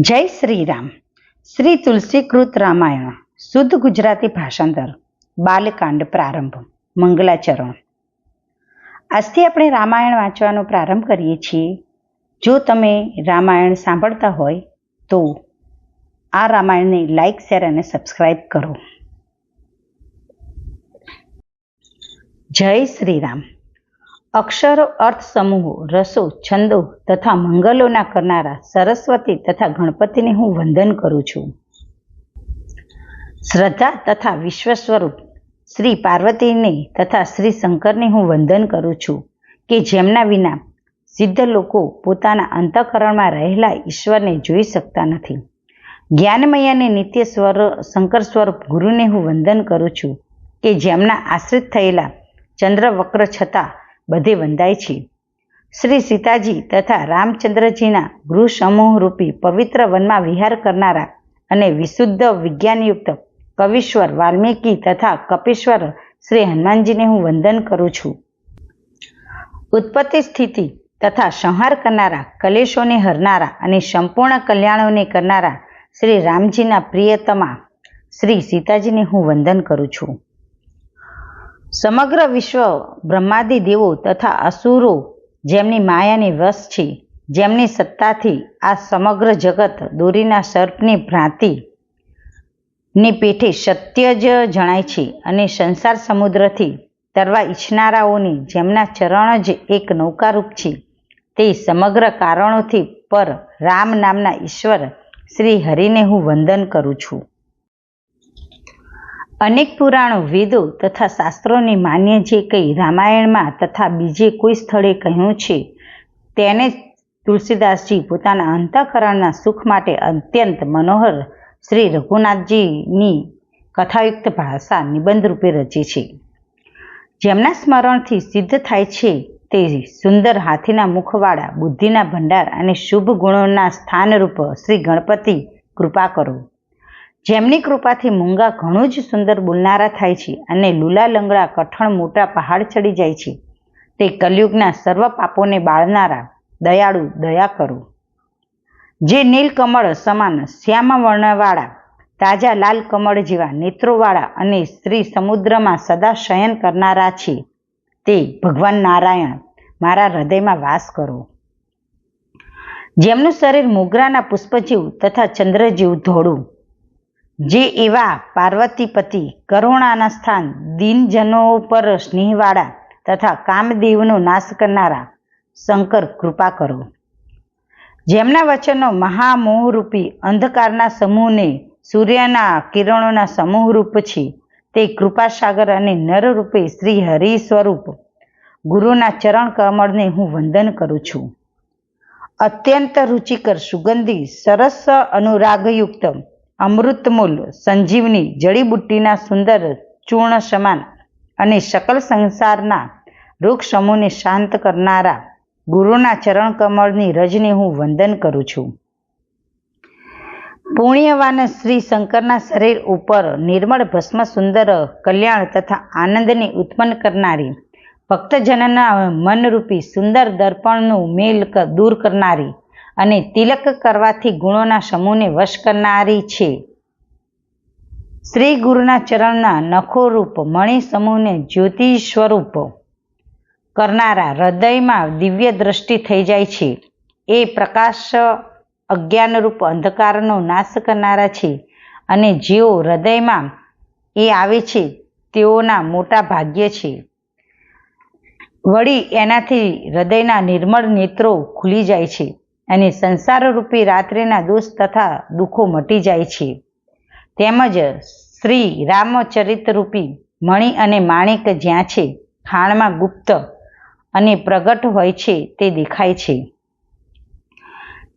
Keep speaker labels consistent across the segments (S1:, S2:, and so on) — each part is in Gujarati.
S1: જય શ્રી રામ શ્રી તુલસીકૃત રામાયણ, શુદ્ધ ગુજરાતી ભાષાંતર, બાલકાંડ પ્રારંભ, મંગલાચરણ. આજથી આપણે રામાયણ વાંચવાનો પ્રારંભ કરીએ છીએ. જો તમે રામાયણ સાંભળતા હોય તો આ રામાયણને લાઈક, શેર અને સબસ્ક્રાઈબ કરો. જય શ્રી રામ અક્ષરો અર્થ સમૂહો, રસો, છંદો તથા મંગલોના કરનારા સરસ્વતી તથા ગણપતિને હું વંદન કરું છું. શ્રદ્ધા તથા વિશ્વ સ્વરૂપ શ્રી પાર્વતીને તથા શ્રી શંકરને હું વંદન કરું છું કે જેમના વિના સિદ્ધ લોકો પોતાના અંતઃકરણમાં રહેલા ઈશ્વરને જોઈ શકતા નથી. જ્ઞાનમય અને નિત્ય સ્વર, શંકર સ્વરૂપ ગુરુને હું વંદન કરું છું કે જેમના આશ્રિત થયેલા ચંદ્રવક્ર છતાં બધે વંદાય છે. શ્રી સીતાજી તથા રામચંદ્રજીના ગૃહ સમૂહ રૂપી પવિત્ર વનમાં વિહાર કરનારા અને વિશુદ્ધ વિજ્ઞાનયુક્ત કવિશ્વર વાલ્મીકી તથા કપીશ્વર શ્રી હનુમાનજીને હું વંદન કરું છું. ઉત્પત્તિ સ્થિતિ તથા સંહાર કરનારા, કલેશોને હરનારા અને સંપૂર્ણ કલ્યાણોને કરનારા શ્રી રામજીના પ્રિયતમા શ્રી સીતાજીને હું વંદન કરું છું. સમગ્ર વિશ્વ બ્રહ્માદિ દેવો તથા અસુરો જેમની માયાની વશ છે, જેમની સત્તાથી આ સમગ્ર જગત દોરીના સર્પની ભ્રાંતિ ની પેઠે સત્ય જ જણાય છે અને સંસાર સમુદ્રથી તરવા ઈચ્છનારાઓની જેમના ચરણ જ એક નૌકારૂપ છે, તે સમગ્ર કારણોથી પર રામ નામના ઈશ્વર શ્રી હરિને હું વંદન કરું છું. અનેક પુરાણો, વેદો તથા શાસ્ત્રોને માન્ય જે કંઈ રામાયણમાં તથા બીજે કોઈ સ્થળે કહ્યું છે, તેને તુલસીદાસજી પોતાના અંતઃકરણના સુખ માટે અત્યંત મનોહર શ્રી રઘુનાથજીની કથાયુક્ત ભાષા નિબંધ રૂપે રચી છે. જેમના સ્મરણથી સિદ્ધ થાય છે તે સુંદર હાથીના મુખવાળા, બુદ્ધિના ભંડાર અને શુભ ગુણોના સ્થાનરૂપ શ્રી ગણપતિ કૃપા કરો. જેમની કૃપાથી મૂંગા ઘણું જ સુંદર બોલનારા થાય છે અને લૂલા લંગડા કઠણ મોટા પહાડ ચડી જાય છે. તે કલયુગના સર્વ પાપોને બાળનારા. દયાળુ, દયા કરો. જે નીલકમળ સમાન શ્યામા વર્ણવાળા, તાજા લાલ કમળ જેવા નેત્રોવાળા અને શ્રી સમુદ્રમાં સદા શયન કરનારા છે, તે ભગવાન નારાયણ, મારા હૃદયમાં વાસ કરો. જેમનું શરીર મોગરાના પુષ્પ જેવું તથા ચંદ્ર જેવું ધોળું જે એવા પાર્વતીપતિ કરુણાના સ્થાન દિનજનો પર સ્નેહવાળા તથા કામદેવનો નાશ કરનારા શંકર કૃપા કરો. જેમના વચનો મહામોહરૂપી અંધકારના સમૂહને સૂર્યના કિરણોના સમૂહરૂપ છે, તે કૃપાસાગર અને નરરૂપે શ્રી હરિ સ્વરૂપ ગુરુના ચરણ કમળને હું વંદન કરું છું. અત્યંત રુચિકર સુગંધી સરસ અનુરાગયુક્ત અમૃતમૂલ, સંજીવની જડીબુટ્ટીના સુંદર ચૂર્ણ સમાન અને સકલ સંસારના સમૂહને શાંત કરનારા ગુરુના ચરણ કમળની રજને હું વંદન કરું છું. પુણ્યવાન શ્રી શંકરના શરીર ઉપર નિર્મળ ભસ્મ સુંદર કલ્યાણ તથા આનંદને ઉત્પન્ન કરનારી ભક્તજનના મનરૂપી સુંદર દર્પણનું મેલ દૂર કરનારી અને તિલક કરવાથી ગુણોના સમૂહને વશ કરનારી છે. શ્રી ગુરુના ચરણના નખો રૂપ મણિ સમૂહને જ્યોતિ સ્વરૂપ કરનારા હૃદયમાં દિવ્ય દ્રષ્ટિ થઈ જાય છે. એ પ્રકાશ અજ્ઞાનરૂપ અંધકારનો નાશ કરનારા છે અને જેઓ હૃદયમાં એ આવે છે તેઓના મોટા ભાગ્ય છે. વળી એનાથી હૃદયના નિર્મળ નેત્રો ખુલી જાય છે. અને સંસારરૂપી રાત્રિના દોષ તથા દુઃખો મટી જાય છે. તેમજ શ્રી રામચરિતરૂપી મણિ અને માણેક જ્યાં છે, ખાણમાં ગુપ્ત અને પ્રગટ હોય છે તે દેખાય છે.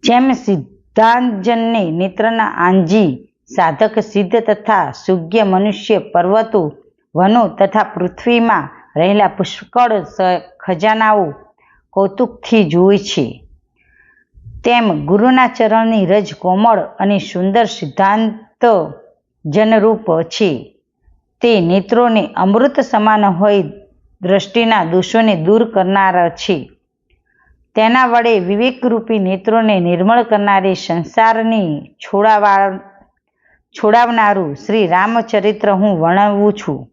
S1: જેમ સિદ્ધાંજનને નેત્રના આંજી, સાધક સિદ્ધ તથા સુગ્ય મનુષ્ય પર્વતો, વનો તથા પૃથ્વીમાં રહેલા પુષ્કળ ખજાનાઓ કૌતુકથી જુએ છે. તેમ ગુરુના ચરણની રજ કોમળ અને સુંદર સિદ્ધાંત જનરૂપ છે. તે નેત્રોને અમૃત સમાન હોય દ્રષ્ટિના દોષોને દૂર કરનાર છે. તેના વડે વિવેકરૂપી નેત્રોને નિર્મળ કરનારી સંસારની છોડાવા છોડાવનારું શ્રી રામચરિત્ર હું વર્ણવું છું.